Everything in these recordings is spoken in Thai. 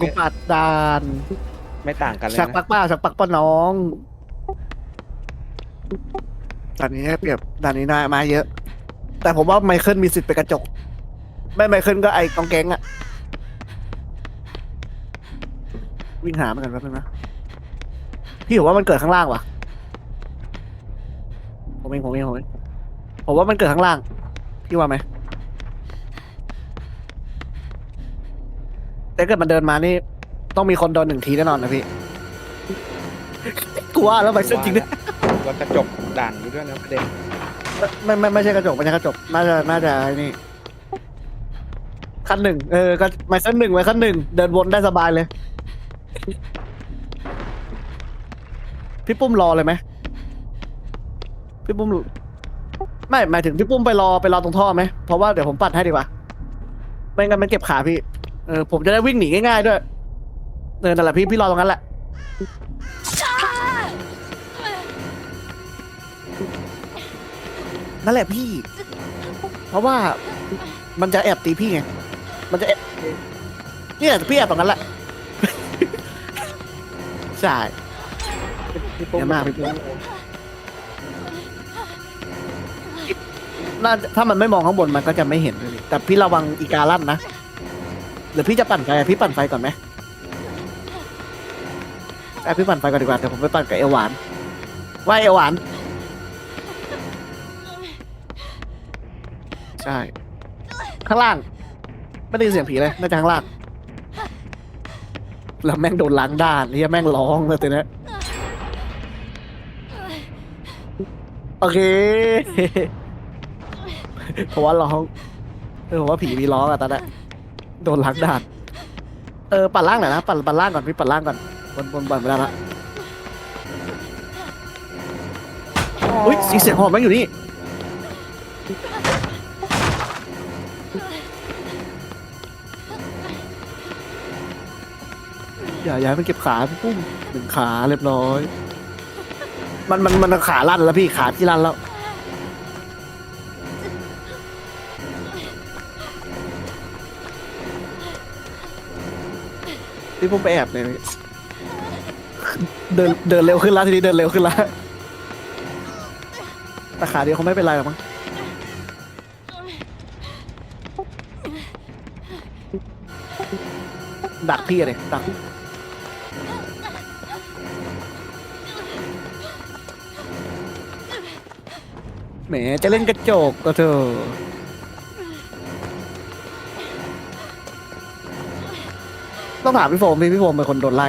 กูปัดดานไม่ต่างกันเลยชักปันะกป้าชักปักป้าน้องด่านนี้ให้เปรียบด่านนี้นายมาเยอะ แต่ผมว่าไมเคิลมีสิทธิ์เป็นกระจก ไม่ไมเคิลก็ไอ้กองแกงอะวิ่งหามันกันแป๊บนึงนะพี่ผมว่ามันเกิดข้างล่างว่ะ ผมเองผมเองผมเองผมว่ามันเกิดข้างล่างพี่ว่าไหม แต่เกิดมันเดินมานี่ ต้องมีคนโดนหนึ่งทีแน่นอนนะพี่กลัวแล้วไมเคิลจริงด้วยว่ากระจกด่านอยู่ด้วยนะประเด็นไม่ไม่ไม่ใช่กระจกไม่ใช่กระจกน่าจะน่าจะไอ้นี่ขั้นหนึ่งเออก็ไมเคิลหนึ่งไมเคิลหนึ่งเดินวนได้สบายเลย พี่ปุ้มรอเลยไหมพี่ปุ้มไม่หมายถึงพี่ปุ้มไปรอไปรอตรงท่อไหมเพราะว่าเดี๋ยวผมปัดให้ดีกว่าไม่งั้นมันเก็บขาพี่ เออผมจะได้วิ่งหนีง่ายๆด้วยเออนั่นแหละพี่พี่รอตรงนั้นแหละนั่นแหละพี่ เพราะว่ามันจะแอบตีพี่ไง มันจะแอบเนี่ยพี่แอบตรงนั้นแหละ ใช่พี่ปุ้มเดี๋ยวมาพี่ปุ้มน่าถ้ามันไม่มองข้างบนมันก็จะไม่เห็น แต่พี่ระวังอีกาลั่นนะ หรือพี่จะปั่นไฟอะพี่ปั่นไฟก่อนไหมไอะพี่ปั่นไฟก่อนดีกว่าเดี๋ยวผมไปปั่นกับเอวหวาน ว่าเอวหวาน ใช่ ข้างล่าง ไม่ได้ยินเสียงผีเลยน่าจะข้างล่าง แล้วแม่งโดนล้างด้านนี่แม่งร้องเลยตัวเนี้ยโอเคผมว่าร้องเออผมว่าผีมีร้องอะตอนนั้น โดนล้างด้านเออปั่นล่างหน่อยนะปั่นปั่นล่างก่อนพี่ปั่นล่างก่อนบนบนบนไปแล้วละอุ้ยเสียงเสียงหอมแม่งอยู่นี่อย่าอย่าให้มันเก็บขาพี่ปุ้มหนึ่งขาเรียบร้อย มันมันมันขาลั่นแล้วพี่ขาที่ลั่นแล้ว พี่ปุ้มไปแอบเลยเดินเดินเร็วขึ้นแล้วทีนี้เดินเร็วขึ้นแล้วแต่ขาเดียวเขาไม่เป็นไรหรอกมั้งดักพี่อะเลยดักแหมจะเล่นกระจกก็เถอะ ต้องถามพี่โฟมพี่พี่โฟมเป็นคนโดนไล่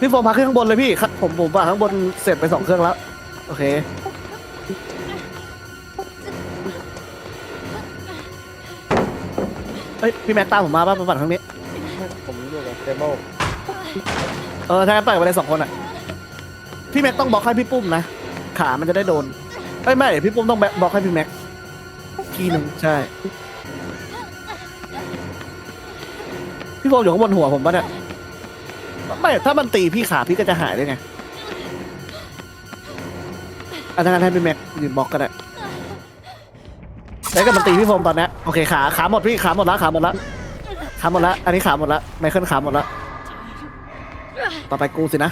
พี่โฟมพักขึ้นข้างบนเลยพี่ครับผมผมว่าข้างบนเสร็จไปสองเครื่องแล้ว โอเค เอ้ยพี่แม็กตามผมมาป่ะมาปั่นครั้งนี้ ผมอยู่กับเทเบิลเออถ้างั้นปั่นไปเลยสองคนอะ พี่แม็กต้องบล็อกให้พี่ปุ้มนะ ขามันจะได้โดนเอ้ยไม่พี่ปุ้มต้องแบ็คบล็อกให้พี่แม็กทีหนึ่งใช่ พี่โฟมอยู่ข้างบนหัวผมปะเนี่ยไม่ถ้ามันตีพี่ขาพี่ก็จะหายได้ไงอันนั้นให้พี่แม็กยืนบล็อกก็ได้แล้วก็มันตีพี่โฟมตอนนี้โอเคขาขาหมดพี่ขาหมดล้วขาหมดล้วขาหมดล้วอันนี้ขาหมดล้วไมเคิลขาหมดล้วต่อไปกูสินะ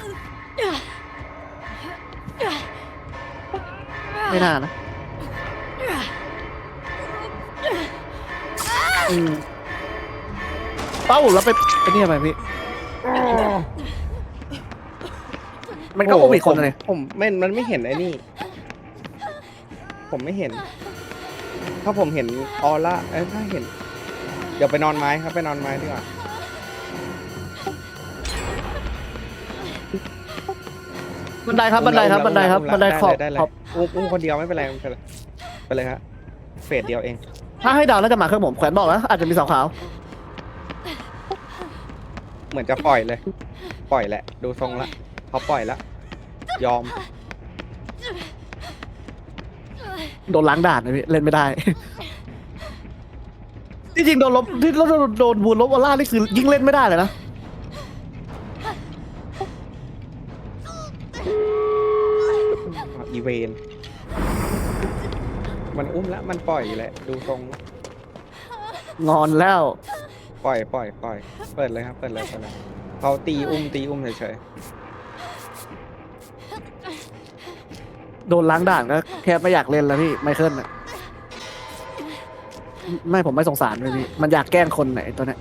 ไม่น่านะอืม เป้าแล้วไปไอ้นี่ทำไมพี่ มันก็โอมีคนเลย ผมไม่มันไม่เห็นไอ้นี่ ผมไม่เห็น ถ้าผมเห็นออร่าเอ้ยถ้าเห็น เดี๋ยวไปนอนไม้ครับไปนอนไม้ดีกว่าบันไดครับบันไดครับบันไดครับบันไดขอบได้เลยขอบอุ้มอุ้มคนเดียวไม่เป็นไรไม่เป็นไรไปเลยครับเฟสเดียวเอง ถ้าให้เดาวน่าจะมาเครื่องผมแขวนบอกแล้วอาจจะมีสองขาว เหมือนจะปล่อยเลย ปล่อยแหละ ดูทรงละเขาปล่อยละ ยอม โดนล้างด่านนะพี่เล่นไม่ได้จริงๆโดนลบที่โดนโดนบูนลบออร่านี่คือยิงเล่นไม่ได้เลยนะ อีเวน มันอุ้มละ มันปล่อยแหละ ดูทรงละ งอนแล้ว ปล่อยปล่อยปล่อยเปิดเลยครับเปิดเลยเปิดเลยเขาตีอุ้มตีอุ้มเฉยโดนล้างด่านก็แค่ไม่อยากเล่นแล้วพี่ไมเคิลน่ะไม่ผมไม่สงสารเลยพี่มันอยากแกล้งคนไหนตัวเนี้ย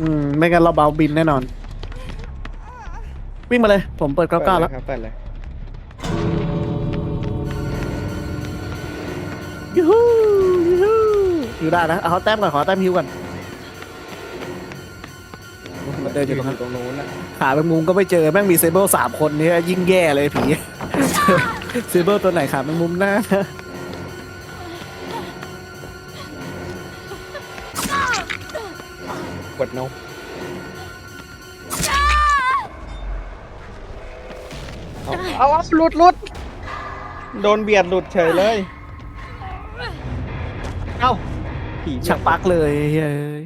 อืมไม่งั้นเราเบาบินแน่นอน วิ่งมาเลย ผมเปิดๆเก้าเก้าแล้วครับเปิดเลย ยูฮูยูฮูอยู่ได้นะเอาเขาแต้มก่อนขอแต้มฮิวก่อนมันเดินอยู่ตรงนั้นตรงนู้นนะหาแมงมุมก็ไม่เจอแม่งมีเซเบิลสามคนเนี่ยยิ่งแย่เลยผีเซเบิลตัวไหนขาแมงมุมหน้ากดนกเอาเอาเอาหลุดหลุดโดนเบียดหลุดเฉยเลย เอ้าผีชักปลักเลยเฮ้ย